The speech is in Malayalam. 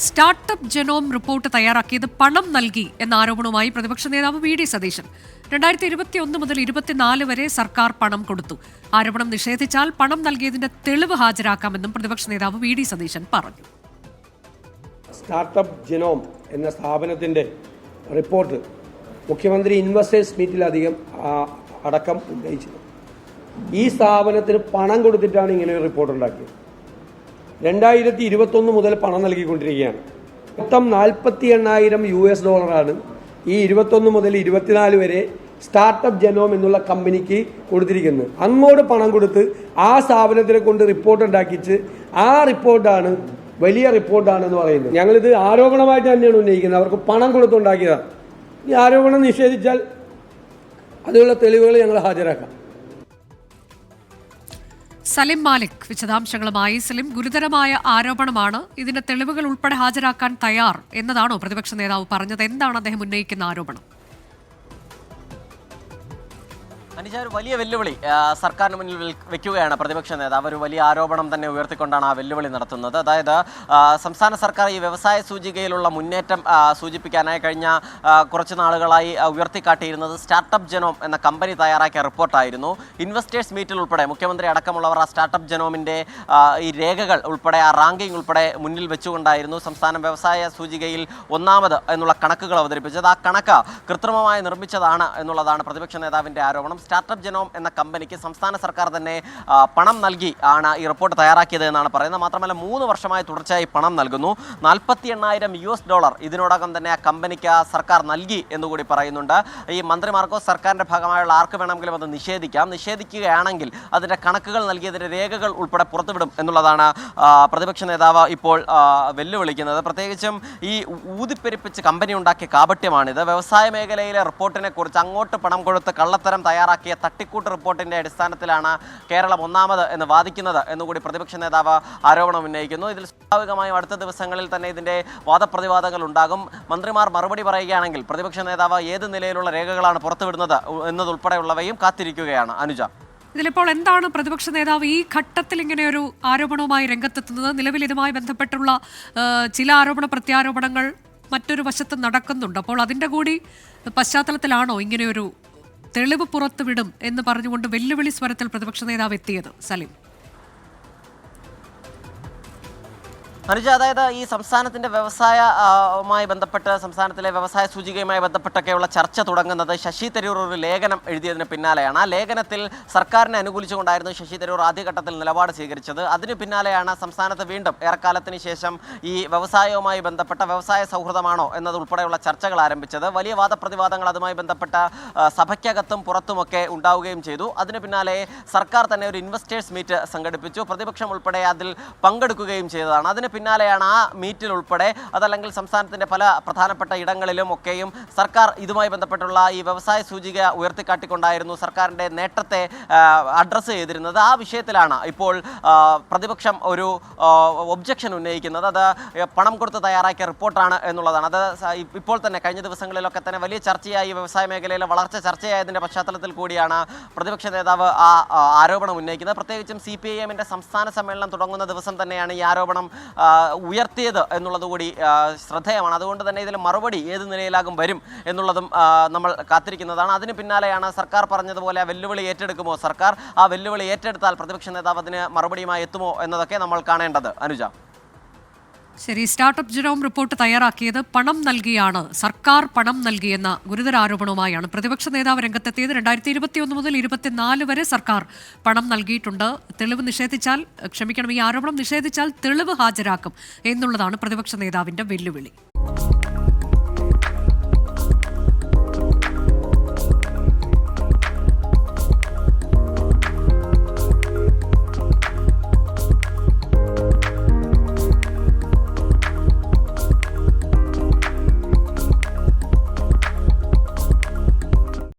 സ്റ്റാർട്ടപ്പ് ജനോം റിപ്പോർട്ട് തയ്യാറാക്കിയത് പണം നൽകി എന്ന ആരോപണവുമായി പ്രതിപക്ഷ നേതാവ് വി ഡി സതീശൻ. രണ്ടായിരത്തി ഇരുപത്തി ഒന്ന് മുതൽ ഇരുപത്തിനാല് വരെ സർക്കാർ പണം കൊടുത്തു. ആരോപണം നിഷേധിച്ചാൽ പണം നൽകിയതിന്റെ തെളിവ് ഹാജരാക്കാമെന്നും പ്രതിപക്ഷ നേതാവ് വി ഡി സതീശൻ പറഞ്ഞു. സ്റ്റാർട്ടപ്പ് ജനോം എന്ന സ്ഥാപനത്തിന്റെ റിപ്പോർട്ട് മുഖ്യമന്ത്രി ഇൻവെസ്റ്റേഴ്സ് മീറ്റിലധികം അടക്കം ഉന്നയിച്ചത് ഈ സ്ഥാപനത്തിന് പണം കൊടുത്തിട്ടാണ് ഇങ്ങനെ ഒരു റിപ്പോർട്ട് ഉണ്ടാക്കിയത്. രണ്ടായിരത്തി ഇരുപത്തൊന്ന് മുതൽ പണം നൽകിക്കൊണ്ടിരിക്കുകയാണ്. മൊത്തം നാൽപ്പത്തി എണ്ണായിരം യു എസ് ഡോളറാണ് ഈ ഇരുപത്തൊന്ന് മുതൽ ഇരുപത്തിനാല് വരെ സ്റ്റാർട്ടപ്പ് ജനോം എന്നുള്ള കമ്പനിക്ക് കൊടുത്തിരിക്കുന്നത്. അങ്ങോട്ട് പണം കൊടുത്ത് ആ സ്ഥാപനത്തിനെ കൊണ്ട് റിപ്പോർട്ട് ഉണ്ടാക്കിച്ച് ആ റിപ്പോർട്ടാണ് വലിയ റിപ്പോർട്ടാണെന്ന് പറയുന്നത്. ഞങ്ങളിത് ആരോപണമായിട്ട് തന്നെയാണ് ഉന്നയിക്കുന്നത്. അവർക്ക് പണം കൊടുത്തുണ്ടാക്കിയതാണ്. ഈ ആരോപണം നിഷേധിച്ചാൽ അതിനുള്ള തെളിവുകൾ ഞങ്ങൾ ഹാജരാക്കാം. സലിം മാലിക് വിശദാംശങ്ങളുമായി. സലിം ഗുരുതരമായ ആരോപണമാണ്. ഇതിന്റെ തെളിവുകൾ ഉൾപ്പെടെ ഹാജരാക്കാൻ തയ്യാർ എന്നതാണോ പ്രതിപക്ഷ നേതാവ് പറഞ്ഞത്? എന്താണ് അദ്ദേഹം ഉന്നയിക്കുന്ന ആരോപണം? അനിജ ഒരു വലിയ വെല്ലുവിളി സർക്കാരിന് മുന്നിൽ വെക്കുകയാണ് പ്രതിപക്ഷ നേതാവ്. ഒരു വലിയ ആരോപണം തന്നെ ഉയർത്തിക്കൊണ്ടാണ് ആ വെല്ലുവിളി നടത്തുന്നത്. അതായത് സംസ്ഥാന സർക്കാർ ഈ വ്യവസായ സൂചികയിലുള്ള മുന്നേറ്റം സൂചിപ്പിക്കാനായി കഴിഞ്ഞ കുറച്ച് നാളുകളായി ഉയർത്തിക്കാട്ടിയിരുന്നത് സ്റ്റാർട്ടപ്പ് ജനോം എന്ന കമ്പനി തയ്യാറാക്കിയ റിപ്പോർട്ടായിരുന്നു. ഇൻവെസ്റ്റേഴ്സ് മീറ്റിൽ ഉൾപ്പെടെ മുഖ്യമന്ത്രി അടക്കമുള്ളവർ ആ സ്റ്റാർട്ടപ്പ് ജനോമിന്റെ ഈ രേഖകൾ ഉൾപ്പെടെ ആ റാങ്കിംഗ് ഉൾപ്പെടെ മുന്നിൽ വെച്ചുകൊണ്ടായിരുന്നു സംസ്ഥാന വ്യവസായ സൂചികയിൽ ഒന്നാമത് എന്നുള്ള കണക്കുകൾ അവതരിപ്പിച്ചത്. ആ കണക്ക് കൃത്രിമമായി നിർമ്മിച്ചതാണ് എന്നുള്ളതാണ് പ്രതിപക്ഷ നേതാവിന്റെ ആരോപണം. സ്റ്റാർട്ടപ്പ് ജനോം എന്ന കമ്പനിക്ക് സംസ്ഥാന സർക്കാർ തന്നെ പണം നൽകി ആണ് ഈ റിപ്പോർട്ട് തയ്യാറാക്കിയത് എന്നാണ് പറയുന്നത്. മാത്രമല്ല മൂന്ന് വർഷമായി തുടർച്ചയായി പണം നൽകുന്നു. നാൽപ്പത്തി എണ്ണായിരം യു എസ് ഡോളർ ഇതിനോടകം തന്നെ ആ കമ്പനിക്ക് സർക്കാർ നൽകി എന്നുകൂടി പറയുന്നുണ്ട്. ഈ മന്ത്രിമാർക്കോ സർക്കാരിന്റെ ഭാഗമായുള്ള ആർക്ക് വേണമെങ്കിലും അത് നിഷേധിക്കാം. നിഷേധിക്കുകയാണെങ്കിൽ അതിന്റെ കണക്കുകൾ നൽകിയതിന്റെ രേഖകൾ ഉൾപ്പെടെ പുറത്തുവിടും എന്നുള്ളതാണ് പ്രതിപക്ഷ നേതാവ് ഇപ്പോൾ വെല്ലുവിളിക്കുന്നത്. പ്രത്യേകിച്ചും ഈ ഊതിപ്പെരുപ്പിച്ച് കമ്പനി ഉണ്ടാക്കിയ കാപട്യമാണിത്. വ്യവസായ മേഖലയിലെ റിപ്പോർട്ടിനെ കുറിച്ച് അങ്ങോട്ട് പണം കൊടുത്ത് കള്ളത്തരം തയ്യാറാക്കിയ തട്ടിക്കൂട്ട് റിപ്പോർട്ടിന്റെ അടിസ്ഥാനത്തിലാണ് കേരളം ഒന്നാമത് എന്ന് വാദിക്കുന്നത് എന്നുകൂടി പ്രതിപക്ഷ നേതാവ് ആരോപണം ഉന്നയിക്കുന്നു. ഇതിൽ സ്വാഭാവികമായും അടുത്ത ദിവസങ്ങളിൽ തന്നെ ഇതിന്റെ വാദപ്രതിവാദങ്ങൾ ഉണ്ടാകും. മന്ത്രിമാർ മറുപടി പറയുകയാണെങ്കിൽ പ്രതിപക്ഷ നേതാവ് ഏത് നിലയിലുള്ള രേഖകളാണ് പുറത്തുവിടുന്നത് എന്നതുൾപ്പെടെയുള്ളവയും കാത്തിരിക്കുകയാണ്. അനുജ. ഇതിലിപ്പോൾ എന്താണ് പ്രതിപക്ഷ നേതാവ് ഈ ഘട്ടത്തിൽ ഇങ്ങനെ ഒരു ആരോപണവുമായി രംഗത്തെത്തുന്നത്? നിലവിൽ ഇതുമായി ബന്ധപ്പെട്ടുള്ള ചില ആരോപണ പ്രത്യാരോപണങ്ങൾ മറ്റൊരു വശത്ത് നടക്കുന്നുണ്ട്. അപ്പോൾ അതിന്റെ കൂടി പശ്ചാത്തലത്തിലാണോ ഇങ്ങനെയൊരു തെളിവ് പുറത്തുവിടും എന്ന് പറഞ്ഞുകൊണ്ട് വെല്ലുവിളി സ്വരത്തിൽ പ്രതിപക്ഷ നേതാവ് എത്തിയത് സലിം. അനുജ അതായത് ഈ സംസ്ഥാനത്തിന്റെ വ്യവസായവുമായി ബന്ധപ്പെട്ട് സംസ്ഥാനത്തിലെ വ്യവസായ സൂചികയുമായി ബന്ധപ്പെട്ടൊക്കെയുള്ള ചർച്ച തുടങ്ങുന്നത് ശശി തരൂർ ഒരു ലേഖനം എഴുതിയതിന് പിന്നാലെയാണ്. ആ ലേഖനത്തിൽ സർക്കാരിനെ അനുകൂലിച്ചുകൊണ്ടായിരുന്നു ശശി തരൂർ ആദ്യഘട്ടത്തിൽ നിലപാട് സ്വീകരിച്ചത്. അതിന് പിന്നാലെയാണ് സംസ്ഥാനത്ത് വീണ്ടും ഏറെക്കാലത്തിന് ശേഷം ഈ വ്യവസായവുമായി ബന്ധപ്പെട്ട വ്യവസായ സൗഹൃദമാണോ എന്നതുൾപ്പെടെയുള്ള ചർച്ചകൾ ആരംഭിച്ചത്. വലിയ വാദപ്രതിവാദങ്ങൾ അതുമായി ബന്ധപ്പെട്ട സഭയ്ക്കകത്തും പുറത്തുമൊക്കെ ഉണ്ടാവുകയും ചെയ്തു. അതിന് പിന്നാലെ സർക്കാർ തന്നെ ഒരു ഇൻവെസ്റ്റേഴ്സ് മീറ്റ് സംഘടിപ്പിച്ചു. പ്രതിപക്ഷം ഉൾപ്പെടെ അതിൽ പങ്കെടുക്കുകയും ചെയ്തതാണ്. അതിന് പിന്നാലെയാണ് ആ മീറ്റിൽ ഉൾപ്പെടെ. അതല്ലെങ്കിൽ സംസ്ഥാനത്തിന്റെ പല പ്രധാനപ്പെട്ട ഇടങ്ങളിലും ഒക്കെയും സർക്കാർ ഇതുമായി ബന്ധപ്പെട്ടുള്ള ഈ വ്യവസായ സൂചിക ഉയർത്തിക്കാട്ടിക്കൊണ്ടായിരുന്നു സർക്കാരിന്റെ നേട്ടത്തെ അഡ്രസ്സ് ചെയ്തിരുന്നത്. ആ വിഷയത്തിലാണ് ഇപ്പോൾ പ്രതിപക്ഷം ഒരു ഒബ്ജക്ഷൻ ഉന്നയിക്കുന്നത്. അത് പണം കൊടുത്ത് തയ്യാറാക്കിയ റിപ്പോർട്ടാണ് എന്നുള്ളതാണ്. അത് ഇപ്പോൾ തന്നെ കഴിഞ്ഞ ദിവസങ്ങളിലൊക്കെ തന്നെ വലിയ ചർച്ചയായി വ്യവസായ മേഖലയിലെ വളർച്ച ചർച്ചയായതിന്റെ പശ്ചാത്തലത്തിൽ കൂടിയാണ് പ്രതിപക്ഷ നേതാവ് ആ ആരോപണം ഉന്നയിക്കുന്നത്. പ്രത്യേകിച്ചും സി പി ഐ എമ്മിന്റെ സംസ്ഥാന സമ്മേളനം തുടങ്ങുന്ന ദിവസം തന്നെയാണ് ഈ ആരോപണം ഉയർത്തിയത് എന്നുള്ളത് കൂടി ശ്രദ്ധേയമാണ്. അതുകൊണ്ട് തന്നെ ഇതിൽ മറുപടി ഏത് നിലയിലാകും വരും എന്നുള്ളതും നമ്മൾ കാത്തിരിക്കുന്നതാണ്. അതിന് പിന്നാലെയാണ് സർക്കാർ പറഞ്ഞതുപോലെ ആ വെല്ലുവിളി ഏറ്റെടുക്കുമോ സർക്കാർ? ആ വെല്ലുവിളി ഏറ്റെടുത്താൽ പ്രതിപക്ഷ നേതാവ് അതിന് മറുപടിയുമായി എത്തുമോ എന്നതൊക്കെ നമ്മൾ കാണേണ്ടത്. അനുജ. ശരി സ്റ്റാർട്ടപ്പ് ജനോം റിപ്പോർട്ട് തയ്യാറാക്കിയത് പണം നൽകിയാണ്. സർക്കാർ പണം നൽകിയെന്ന ഗുരുതര ആരോപണവുമായാണ് പ്രതിപക്ഷ നേതാവ് രംഗത്തെത്തിയത്. രണ്ടായിരത്തി ഇരുപത്തിയൊന്ന് മുതൽ ഇരുപത്തിനാല് വരെ സർക്കാർ പണം നൽകിയിട്ടുണ്ട്. തെളിവ് നിഷേധിച്ചാൽ ക്ഷമിക്കണം ഈ ആരോപണം നിഷേധിച്ചാൽ തെളിവ് ഹാജരാക്കും എന്നുള്ളതാണ് പ്രതിപക്ഷ നേതാവിന്റെ വെല്ലുവിളി.